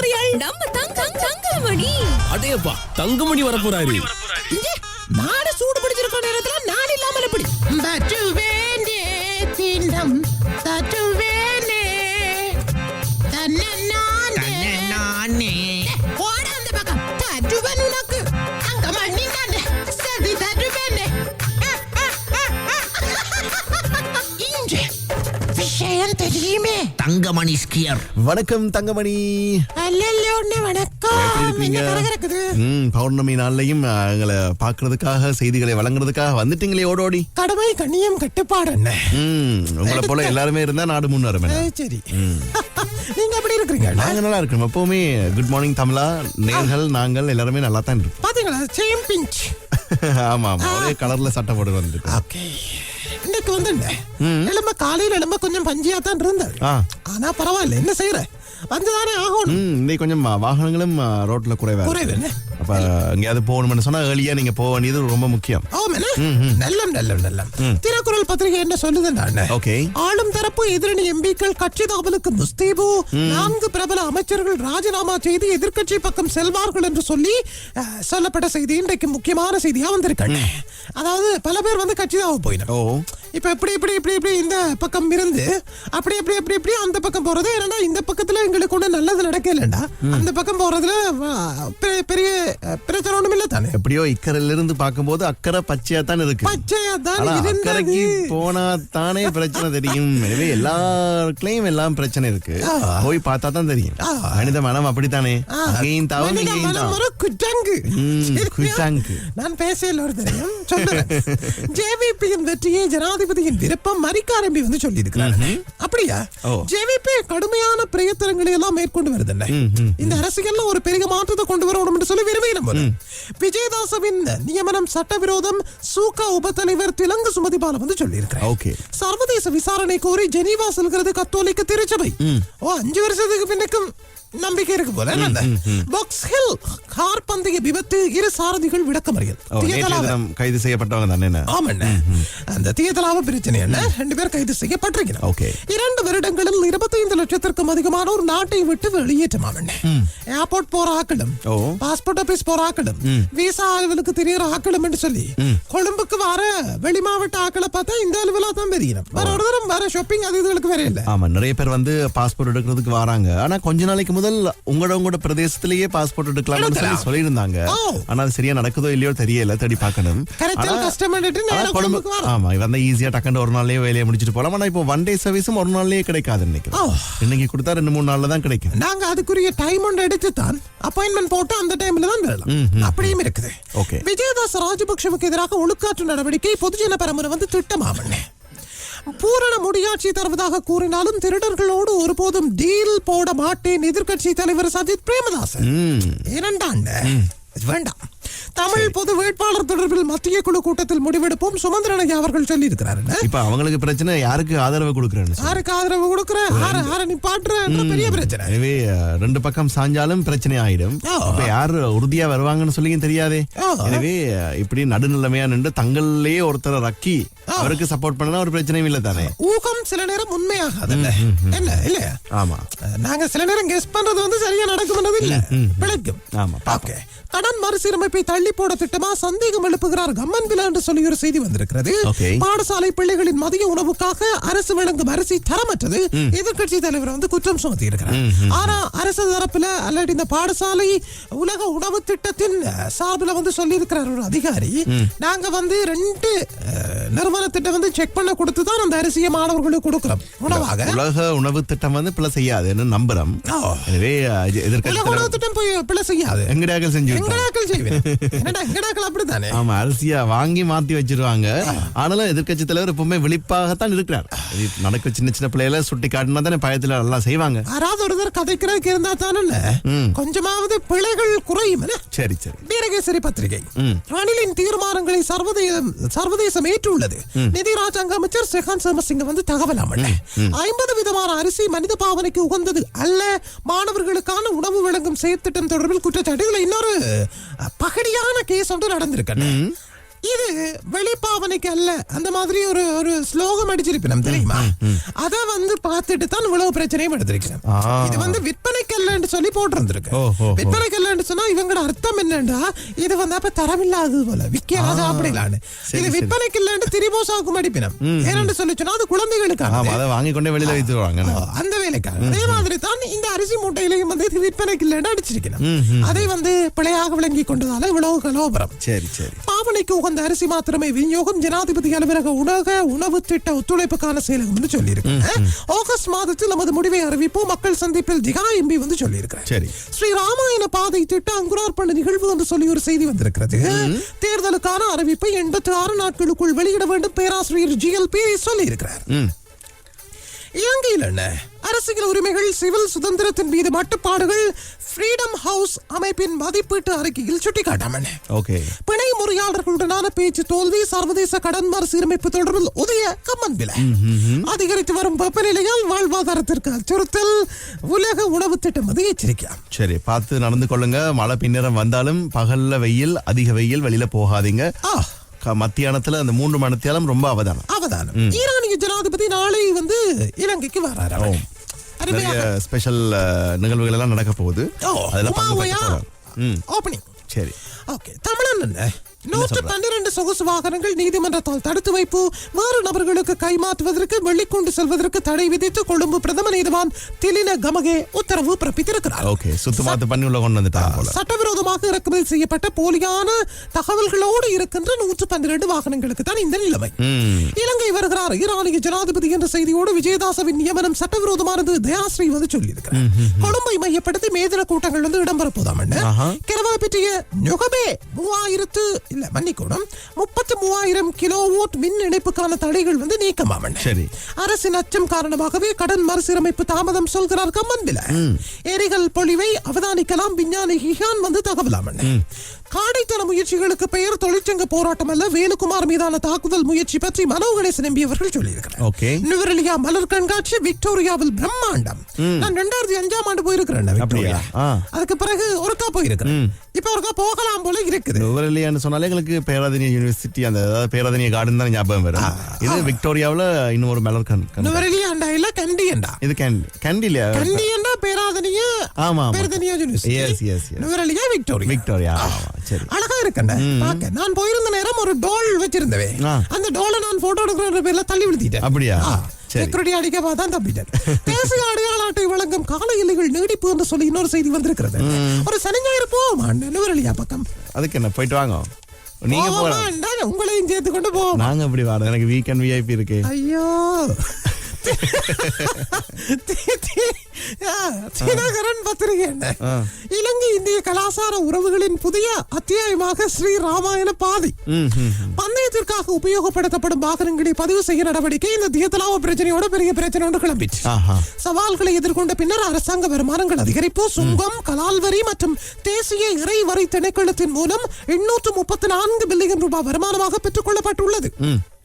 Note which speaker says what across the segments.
Speaker 1: இருக்கிறீர்கள்
Speaker 2: நம்ம தங்க தங்கமணி.
Speaker 1: அடேப்பா தங்கமணி வரப்போறாரு.
Speaker 3: இங்கே நாடு சூடு பிடிச்சிருக்க நேரத்துல நான் இல்லாமல் எப்படி
Speaker 4: தங்கமணி ஸ்கியர்
Speaker 5: வணக்கம் தங்கமணி.
Speaker 3: வணக்கம்.
Speaker 5: இருக்கீங்க? பௌர்ணமி நாள்லயும் எங்களை பாக்குறதுக்காக செய்திகளை வழங்குறதுக்காக வந்துட்டீங்களே ஓடோடி.
Speaker 3: கடமை கண்ணியம் கட்டுப்பாடு. என்ன
Speaker 5: ம், உங்களை போல எல்லாருமே இருந்தா நாடு முன்னேறும்
Speaker 3: சரி. நீங்க எப்படி இருக்கிறீங்க
Speaker 5: நாங்க நல்லா இருக்கோம் எப்பவுமே குட் மார்னிங் தமிழா நேர்கள் நாங்கள் எல்லாருமே நல்லா தான் இருக்கோம்.
Speaker 3: பாத்தீங்களா சேம் பிஞ்ச்
Speaker 5: ஆமா ஆமா. ஒரே கலர்ல சட்டை போட்டு வந்துட்டு
Speaker 3: ஓகே இன்னைக்கு வந்து எலும்ப காலையில எலும்ப கொஞ்சம் பஞ்சியா தான் இருந்தது ஆனா பரவாயில்ல என்ன செய்யற வந்துதானே ஆகணும்.
Speaker 5: இன்னைக்கு கொஞ்சம் வாகனங்களும் ரோட்ல குறைவா.
Speaker 3: குறைவு
Speaker 5: அப்ப எங்கேயாவது போகணும்னு சொன்னா ஏர்லியா நீங்க போக வேண்டியது ரொம்ப முக்கியம்.
Speaker 3: நல்லம் நல்லம் நல்லம். திருக்குறள் பத்திரிகை என்ன சொல்லுதுன்னா
Speaker 5: ஓகே.
Speaker 3: ஆளும் தரப்பு எதிரணி எம்பிக்கள் கட்சி தகவலுக்கு முஸ்தீபு நான்கு பிரபல அமைச்சர்கள் ராஜினாமா செய்து எதிர்க்கட்சி பக்கம் செல்வார்கள் என்று சொல்லி சொல்லப்பட்ட செய்தி இன்றைக்கு முக்கியமான செய்தியா வந்திருக்காங்க அதாவது பல பேர் வந்து கட்சி தாவ
Speaker 5: ஓ.
Speaker 3: இப்ப இப்படி இப்படி இப்படி இப்படி இந்த பக்கம் இருந்து அப்படி அப்படி அப்படி இப்படி அந்த பக்கம் போறது. ஏன்னா இந்த பக்கத்துல எங்களுக்கு ஒண்ணு நல்லது நடக்கலண்டா அந்த பக்கம் போறதுல பெரிய பிரச்சனை ஒண்ணும் இல்ல தானே
Speaker 5: எப்படியோ இக்கரையில இருந்து பார்க்கும்போது அக்கறை பச்சையா தான் இருக்கு.
Speaker 3: பச்சையா தான்
Speaker 5: அக்கறைக்கு போனா தானே பிரச்சனை தெரியும். எனவே எல்லாருக்குலயும் எல்லாம் பிரச்சனை இருக்கு. போய் பார்த்தா தான் தெரியும் மனித மனம் அப்படித்தானே? அங்கேயும்
Speaker 3: மனித
Speaker 5: இங்கேயும். ம்,
Speaker 3: சரியா?
Speaker 5: குற்றங்கு.
Speaker 3: நான் பேசல ஒரு தெரியும் சொல்றேன் ஜேவிபியின் வெற்றியை ஜனாதிபதியின் விருப்பம் மரிக்காரம்பி வந்து சொல்லி அப்படியா?
Speaker 5: ஓ.
Speaker 3: ஜேவிபி கடுமையான பிரயத்தனங்களை எல்லாம் மேற்கொண்டு வருது இந்த அரசியல்ல ஒரு பெரிய மாற்றத்தை கொண்டு வரணும் என்று சொல்லி விரும்பி நம்ம விஜயதாசவின் நியமனம் சட்டவிரோதம் சூகா உபத்தலைவர் திலங்கு சுமதிபால வந்து சொல்லி
Speaker 5: ஓகே.
Speaker 3: சர்வதேச விசாரணை கோரி ஜெனீவா செல்கிறது கத்தோலிக்க திருச்சபை. ஓ அஞ்சு வருஷத்துக்கு பின்னுக்கும். நம்பிக்கை இருக்கு போல? பாக்ஸ் ஹில் கார் பந்தய விபத்து இரு சாரதிகள் தியதலாவ-
Speaker 5: தினம் கைது செய்யப்பட்டவங்க தானே
Speaker 3: ஆமாண்ணே. அந்த தியதலாவ பிரச்சனை என்ன? ரெண்டு பேர் கைது செய்யப்பட்டிருக்கிறார்
Speaker 5: Okay.
Speaker 3: இரண்டு வருடங்களில் இருபத்தைந்து லட்சத்திற்கும் அதிகமானோர் நாட்டை விட்டு வெளியேற்றமாமண்ணே. ஏர்போர்ட் போற ஆக்களும். பாஸ்போர்ட் ஆபீஸ் போற ஆக்களும் விசா அலுவலுக்கு தெரியற ஆக்களும் என்று சொல்லி கொழும்புக்கு வர வெளி மாவட்ட ஆக்களை பார்த்தா இந்த அலுவலா தான் தெரியணும் வேற ஒரு தரம் வேற ஷாப்பிங் அது இதுகளுக்கு வேற இல்ல.
Speaker 5: ஆமா நிறைய பேர் வந்து பாஸ்போர்ட் எடுக்கிறதுக்கு வராங்க. ஆனா கொஞ்ச நாளைக்கு முதல் உங்களோட உங்களோட பிரதேசத்திலேயே பாஸ்போர்ட் எடுக்கலாம்னு சொல்லி. சொல்லியிருந்தாங்க. ஆனா அது சரியா நடக்குதோ இல்லையோ தெரியல தேடி பார்க்கணும். ஆமா வந்தா ஈஸியா டக்குன்னு ஒரு நாள்லயே வேலையை முடிச்சிட்டு போலாம் ஆனா இப்போ ஒன் டே சர்வீஸும் ஒரு நாள்லயே கிடைக்காது நினைக்கிறேன். இன்னைக்கு கொடுத்தா ரெண்டு மூணு நாள்ல தான் கிடைக்கும்
Speaker 3: நாங்க அதுக்குரிய டைம் ஒன்று எடுத்து தான் அப்பாயின்மெண்ட் போட்டு அந்த டைம்ல தான் வரலாம் அப்படியும் இருக்குது
Speaker 5: Okay.
Speaker 3: விஜயதாஸ் ராஜபக்ஷவுக்கு எதிராக ஒழுக்காற்று நடவடிக்கை பொதுஜன பரமுறை வந்து திட்டமாமண்ணே பூரண முடியாட்சி தருவதாக கூறினாலும் திருடர்களோடு ஒருபோதும் டீல் போட மாட்டேன் எதிர்க்கட்சி தலைவர் சஜித் பிரேமதாசன்.
Speaker 5: ம்.
Speaker 3: இரண்டாண்ட வேண்டாம். தமிழ் பொது வேட்பாளர் தொடர்பில் மத்திய குழு கூட்டத்தில் முடிவெடுப்போம். சுமந்திரன் அவர்கள் சொல்லி இருக்கிறார்
Speaker 5: இப்ப அவங்களுக்கு பிரச்சனை யாருக்கு ஆதரவு கொடுக்குறேன்னு.
Speaker 3: யாருக்கு ஆதரவு கொடுக்குற யார யார நிப்பாட்டுற பெரிய பிரச்சனை.
Speaker 5: எனவே ரெண்டு பக்கம் சாஞ்சாலும் பிரச்சனை ஆயிடும். இப்ப யாரு உறுதியா வருவாங்கன்னு சொல்லியும் தெரியாதே. எனவே இப்படி நடுநிலைமையா நின்று தங்கள்லயே ஒருத்தரை ரக்கி அவருக்கு சப்போர்ட் பண்ணா ஒரு பிரச்சனையும் இல்ல தானே.
Speaker 3: ஊகம் சில நேரம் உண்மையாகாது இல்ல? இல்லையா
Speaker 5: ஆமா.
Speaker 3: நாங்க சில நேரம் கெஸ் பண்றது வந்து சரியா நடக்கும்ன்றது இல்ல. பிழைக்கும்
Speaker 5: ஆமா
Speaker 3: ஓகே. கடன் மறுசீரமைப்பை தள்ளி போட திட்டமா சந்தேகம் எழுப்புகிறார் கம்மன் விழா என்று சொல்லி ஒரு செய்தி வந்திருக்கிறது. பாடசாலை பிள்ளைகளின் மதிய உணவுக்காக அரசு வழங்கும் அரிசி தரமற்றது. எதிர்க்கட்சி தலைவர் வந்து குற்றம் சுமத்தி இருக்கிறார் ஆனா அரசு தரப்புல அல்லது இந்த பாடசாலை உலக உணவு திட்டத்தின் சார்புல வந்து சொல்லி இருக்கிறார் ஒரு அதிகாரி. நாங்க வந்து ரெண்டு அஹ், நிறுவனத்திட்ட வந்து செக் பண்ண கொடுத்து தான் அந்த அரிசியை மாணவர்களுக்கு கொடுக்கிறோம். உணவாக.
Speaker 5: உலக உணவு திட்டம் வந்து பிள்ளை செய்யாதுன்னு நம்புறோம். எனவே
Speaker 3: உலக உணவு திட்டம் போய் பிள்ளை செய்யாது.
Speaker 5: எங்கடாக்கள் செஞ்சு.
Speaker 3: எங்கடாக்கள் செய்வேன் அப்படித்தானே?
Speaker 5: ஆமா அரிசியா வாங்கி மாத்தி வச்சிருவாங்க. ஆனாலும் எதிர்க்கட்சி தலைவர் எப்பவுமே விழிப்பாகத்தான் இருக்கிறார். நடக்க சின்ன சின்ன பிள்ளைகளை சுட்டி காட்டினா தானே பயத்துல நல்லா செய்வாங்க.
Speaker 3: யாராவது ஒருத்தர் கதைக்கிறதுக்கு இருந்தா தானே கொஞ்சமாவது பிழைகள் குறையும்?
Speaker 5: சரி சரி.
Speaker 3: வீரகேசரி பத்திரிகை. ரணிலின் தீர்மானங்களை சர்வதேச சர்வதேசம் ஏற்றுள்ளது. நிதி ராஜாங்க அமைச்சர் செகான் சமசிங்க வந்து தகவல் அமல்ல ஐம்பது விதமான அரிசி மனித பாவனைக்கு உகந்தது அல்ல. மாணவர்களுக்கான உணவு வழங்கும் செயற்திட்டம் தொடர்பில் குற்றச்சாட்டுகள் இன்னொரு அஹ், பகடியான கேஸ் ஒன்று நடந்திருக்கு இது வெளிப்பாவனைக்கு அல்ல அந்த மாதிரி ஒரு ஒரு ஸ்லோகம் அடிச்சிருப்பினம் தெரியுமா? அத வந்து பார்த்துட்டு தான் இவ்வளவு பிரச்சனையும் எடுத்திருக்கிறேன். இது வந்து விற்பனைக்கு அல்லன்னு சொல்லி போட்டிருந்திருக்கு. விற்பனைக்கு இல்லைன்னு சொன்னா இவங்களோட அர்த்தம் என்னன்னா இது வந்து அப்ப தரமில்லாதது போல விற்காத அப்படிலான்னு. இது. விற்பனைக்கு இல்லைன்னு திரிபோசாவுக்கும் அடிப்பினம். ஏன்னு சொல்லி சொன்னா அது குழந்தைகளுக்காக
Speaker 5: ஆமா அதை வாங்கி கொண்டே வெளியில வைத்துருவாங்க
Speaker 3: ஓ, அந்த வேலைக்காக. அதே மாதிரி அரிசி மூட்டையிலையும் வந்து இது விற்பனைக்கு இல்லைன்னு அடிச்சிருக்கணும். அதை வந்து பிழையாக விளங்கி கொண்டதால இவ்வளவு கலோபரம்.
Speaker 5: சரி சரி.
Speaker 3: பாவனைக்கு உகந்த அரிசி மாத்திரமே விநியோகம் ஜனாதிபதி அலுவலக உணக உணவு திட்ட ஒத்துழைப்புக்கான செயலகம் வந்து சொல்லியிருக்கு ஆகஸ்ட் மாதத்தில் நமது முடிவை அறிவிப்போம். மக்கள் சந்திப்பில் ஜிகா எம்பி வந்து சொல்லியிருக்கிறார்.
Speaker 5: சரி.
Speaker 3: ஸ்ரீ ராமாயண பாதை திட்ட அங்குரார்ப்பண நிகழ்வு என்று சொல்லி ஒரு செய்தி வந்திருக்கிறது. தேர்தலுக்கான அறிவிப்பை எண்பத்தி ஆறு நாட்களுக்குள் வெளியிட வேண்டும். பேராசிரியர் ஜி எல் பி சொல்லி இருக்கிறார் இலங்கையில் அரசியல் உரிமைகள் சிவில் சுதந்திரத்தின் மீது மட்டுப்பாடுகள் ஃப்ரீடம் ஹவுஸ் அமைப்பின் மதிப்பீட்டு அறிக்கையில் சுட்டிக்காட்டாமன
Speaker 5: ஓகே.
Speaker 3: பிணை முறையாளர்களுடனான பேச்சு தோல்வி சர்வதேச கடன் மறுசீரமைப்பு தொடர்பில் உதய கம்மன் விலை. அதிகரித்து வரும் வெப்பநிலையால் வாழ்வாதாரத்திற்கு அச்சுறுத்தல் உலக உணவு திட்டம் வந்து எச்சரிக்கையாம்
Speaker 5: சரி பார்த்து நடந்து கொள்ளுங்க. மழை பின்னரம் வந்தாலும் பகல்ல வெயில் அதிக வெயில் வெளியில போகாதீங்க. மத்தியானத்துல அந்த மூன்று மணித்தியாலும் ரொம்ப அவதானம்.
Speaker 3: அவதானம். ஈரானிய ஜனாதிபதி நாளை வந்து இலங்கைக்கு வராரு
Speaker 5: ஸ்பெஷல் நிகழ்வுகள் எல்லாம் நடக்க போகுது.
Speaker 3: ஓ,
Speaker 5: அதுல பங்கு
Speaker 3: உமாவையா?
Speaker 5: பெற்று போறார். ம்.
Speaker 3: ஓப்பனிங்
Speaker 5: சரி.
Speaker 3: ஓகே தமிழன் நூற்று பன்னிரண்டு சொகுசு வாகனங்கள் நீதிமன்றத்தால் தடுத்து வைப்பு வேறு நபர்களுக்கு கைமாற்றுவதற்கு வெள்ளிக்கொண்டு செல்வதற்கு தடை விதித்து கொழும்பு பிரதம நீதிவான் திலின கமகே உத்தரவு பிறப்பித்திருக்கிறார்.
Speaker 5: ஓகே சுத்தமாத்து பண்ணி உள்ள கொண்டு வந்துட்டாங்க
Speaker 3: சட்டவிரோதமாக இறக்குமதி செய்யப்பட்ட போலியான தகவல்களோடு இருக்கின்ற நூற்று பன்னிரண்டு வாகனங்களுக்கு தான் இந்த நிலைமை. இலங்கை வருகிறார். ஈரானிய ஜனாதிபதி என்ற செய்தியோடு விஜயதாசவின் நியமனம் சட்டவிரோதமானது தயாஸ்ரீ வந்து சொல்லியிருக்கிறார். கொழும்பை மையப்படுத்தி மேதின கூட்டங்கள் வந்து இடம்பெற போதாம். கிரவா பற்றிய நுகமே மூவாயிரத்து இல்ல மன்னிக்கூடம் முப்பத்தி மூவாயிரம் கிலோவோட் மின் இணைப்புக்கான தடைகள் வந்து நீக்கமாமன்
Speaker 5: சரி.
Speaker 3: அரசின் அச்சம் காரணமாகவே கடன் மறுசீரமைப்பு தாமதம் சொல்கிறார் கம்மன் பில எரிகள் பொழிவை அவதானிக்கலாம் விஞ்ஞானி ஹிஹான் வந்து தகவலாமன் காடைத்தன முயற்சிகளுக்கு பெயர் தொழிற்சங்க போராட்டம் அல்ல வேலுக்குமார் மீதான தாக்குதல் முயற்சி பற்றி மனோ கணேசன் எம்பி அவர்கள் சொல்லியிருக்கிறார் நுவரெலியா மலர் கண்காட்சி விக்டோரியாவில் பிரம்மாண்டம். நான் ரெண்டாயிரத்தி அஞ்சாம் ஆண்டு போயிருக்கிறேன். அதுக்கு பிறகு ஒருக்கா போயிருக்கிறேன். இப்ப ஒருக்கா போகலாம் போல இருக்குது.
Speaker 5: நுவரெலியான்னு சொன்னாலே எங்களுக்கு பேராதனிய யூனிவர்சிட்டி அந்த அதாவது பேராதனிய கார்டன் தான் ஞாபகம் வரும். இது விக்டோரியாவுல இன்னும் ஒரு மலர் கண்
Speaker 3: நுவரெலியாண்டா இல்ல கண்டியண்டா?
Speaker 5: இது கேண்டி கேண்டி இல்லையா
Speaker 3: கண்டியண்டா பேராதனிய?
Speaker 5: ஆமா.
Speaker 3: பேரதனியா. நுவரெலியா விக்டோரியா?
Speaker 5: விக்டோரியா ஆமா, சரி.
Speaker 3: அழகா இருக்கண்ட பாக்க நான் போயிருந்த நேரம் ஒரு டோல் வச்சிருந்தவே. அந்த டோலை நான் போட்டோ எடுக்கிற பேர்ல தள்ளி விழுத்திட்டேன்.
Speaker 5: அப்படியா?
Speaker 3: செக்யூரிட்டி அடிக்க தான் தப்பிட்டேன். தேசிய அடையாள அட்டை வழங்கும் கால எல்லைகள் நீடிப்பு என்று சொல்லி இன்னொரு செய்தி வந்திருக்கிறது. ஒரு சனி ஞாயிறு போவோமா நுவரெலியா பக்கம்.
Speaker 5: அதுக்கு என்ன போயிட்டு வாங்க. நீங்க
Speaker 3: போவோமாண்டா, உங்களையும் சேர்த்து கொண்டு போவோம்?
Speaker 5: நாங்க அப்படி வரோம். எனக்கு வீக்கெண்ட் விஐபி இருக்கு.
Speaker 3: ஐயோ. தினகரன் பத்திரிகை. இலங்கை இந்திய கலாசார உறவுகளின் புதிய அத்தியாயமாக ஸ்ரீ ராமாயண பாதை. பந்தயத்திற்காக உபயோகப்படுத்தப்படும் வாகனங்களை பதிவு செய்ய நடவடிக்கை இந்த தியத்தலாவ பிரச்சனையோட பெரிய பிரச்சனை ஒன்று கிளம்பிச்சு. சவால்களை எதிர்கொண்ட பின்னர் அரசாங்க வருமானங்கள் அதிகரிப்பு சுங்கம் கலால் வரி மற்றும் தேசிய இறை வரி திணைக்களத்தின் மூலம் எண்ணூற்று முப்பத்தி நான்கு பில்லியன் ரூபாய் வருமானமாக பெற்றுக் கொள்ளப்பட்டுள்ளது.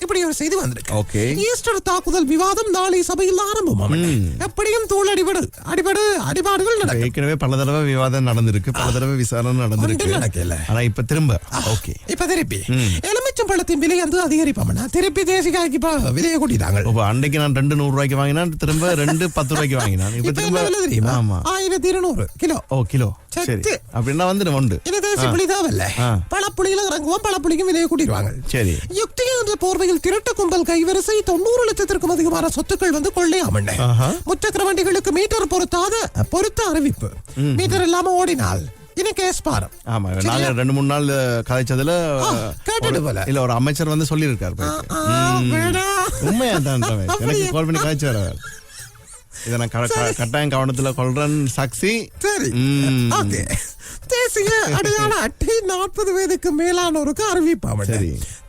Speaker 3: இப்படி ஒரு செய்தி வந்திருக்கு.
Speaker 5: ஓகே.
Speaker 3: ஈஸ்டர் தாக்குதல் விவாதம் நாளை சபையில் ஆரம்பம் எப்படியும் தூள் அடிபடு அடிபடு அடிபாடுகள் நடக்கும்.
Speaker 5: ஏற்கனவே பல தடவை விவாதம் நடந்திருக்கு பல தடவை விசாரணை நடந்திருக்கு.
Speaker 3: நடக்கல.
Speaker 5: ஆனா இப்ப திரும்ப ஓகே.
Speaker 3: இப்ப திருப்பி. எலுமிச்சம் பழத்தின் விலை வந்து அதிகரிப்பாமண்ணா திருப்பி தேசிகாய்க்கு இப்ப விலையை கூட்டிட்டாங்க.
Speaker 5: இப்ப அன்னைக்கு நான் ரெண்டு நூறு ரூபாய்க்கு வாங்கினா திரும்ப ரெண்டு பத்து ரூபாய்க்கு வாங்கினான். இப்ப திரும்ப
Speaker 3: தெரியுமா? ஆயிரத்தி இருநூறு கிலோ.
Speaker 5: ஓ கிலோ. சரி. அப்படின்னா வந்துடும் உண்டு.
Speaker 3: இது தேசி புளி தேவையில்ல. பழப்புளியில இறங்குவோம் பழப்புளிக்கும் விலையை கூட்டிடுவாங்க.
Speaker 5: சரி.
Speaker 3: யுக்தி என்ற போர்வையில் திருட்டு கும்பல் கைவரிசை தொண்ணூறு லட்சத்திற்கும் அதிகமான சொத்துக்கள் வந்து கொள்ளையாமண்ண. முச்சக்கர வண்டிகளுக்கு மீட்டர் பொருத்தாத பொருத்த அறிவிப்பு. மீட்டர் இல்லாம ஓடினால்
Speaker 5: ஆமா ரெண்டு மூணு நாள் கதைச்சதுல
Speaker 3: கேட்டுட்டு போல.
Speaker 5: இல்ல ஒரு அமைச்சர் வந்து சொல்லியிருக்காரு. உண்மையா தான் எனக்கு? கால் பண்ணி இதை நான் கட்டாயம் கவனத்துல கொள்றேன் சாக்சி
Speaker 3: சரி.
Speaker 5: ம்.
Speaker 3: ஓகே. தேசிய அடையாள அட்டை நாற்பது வயதுக்கு மேலானோருக்கு அறிவிப்பாம.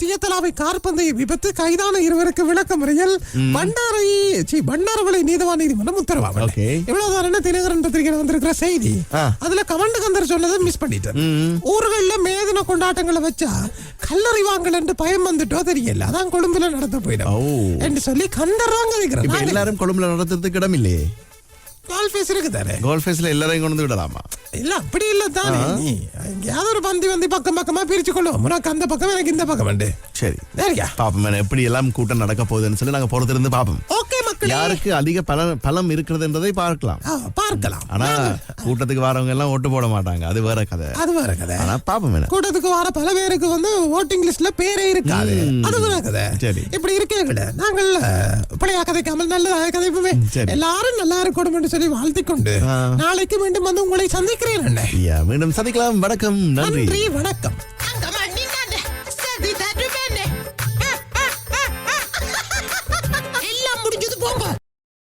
Speaker 3: தியத்தலாவை கார்பந்தய விபத்து கைதான இருவருக்கு விளக்க முறையில் பண்டாரை சி பண்டாரவளை நீதவான் நீதிமன்றம் உத்தரவாக
Speaker 5: Okay.
Speaker 3: இவ்வளவு தானே தினகரன் பத்திரிகையில் வந்திருக்கிற செய்தி. அதுல கமண்டு கந்தர் சொன்னதை மிஸ் பண்ணிட்டேன். ஊர்கள்ல மேதின கொண்டாட்டங்களை வச்சா கல்லறி வாங்கல் என்று பயம் வந்துட்டோ தெரியல. அதான் கொழும்புல நடத்த போயிடும். என்று சொல்லி கந்தர் வாங்க
Speaker 5: எல்லாரும் கொழும்புல நடத்துறதுக்கு இடம் இல்லையே.
Speaker 3: கால் ஃபேஸ் இருக்கு தானே?
Speaker 5: கோல் ஃபேஸ்ல எல்லாரையும் கொண்டு வந்து விடலாமா?
Speaker 3: இல்ல அப்படி இல்ல தானே. எங்கேயாவது ஒரு பந்தி வந்து பக்கம் பக்கமா பிரிச்சு கொள்ளுவோம் உனக்கு அந்த பக்கம் எனக்கு இந்த பக்கம் உண்டு
Speaker 5: சரி.
Speaker 3: சரியா?
Speaker 5: பாப்போம் எப்படி எல்லாம் கூட்டம் நடக்க போகுதுன்னு சொல்லி நாங்க பொறுத்திருந்து பாப்போம்.
Speaker 3: ஓகே.
Speaker 5: யாருக்கு அதிக பலம் பலம் இருக்கிறதுன்றதை பார்க்கலாம்.
Speaker 3: ஆ, பார்க்கலாம்.
Speaker 5: ஆனா கூட்டத்துக்கு வரவங்க எல்லாம் ஓட்டு போட மாட்டாங்க. அது வேற கதை.
Speaker 3: அது வேற கதை.
Speaker 5: ஆனா பாப்போம் என்ன.
Speaker 3: கூட்டத்துக்கு வர பல பேருக்கு வந்து ஓட்டிங் லிஸ்ட்ல பேரே இருக்காது. அது வேற கதை.
Speaker 5: சரி.
Speaker 3: இப்படி இருக்கேங்கட நாங்கள் அஹ், பழைய கதைக்காமல் நல்லதாக கதைப்போமே. எல்லாரும் நல்லா இருக்கணும் என்று சொல்லி வாழ்த்திக் கொண்டு
Speaker 5: ஆ.
Speaker 3: நாளைக்கு மீண்டும் வந்து உங்களை சந்திக்கிறேன்
Speaker 5: மீண்டும் சந்திக்கலாம். வணக்கம். நன்றி.
Speaker 3: நன்றி வணக்கம்.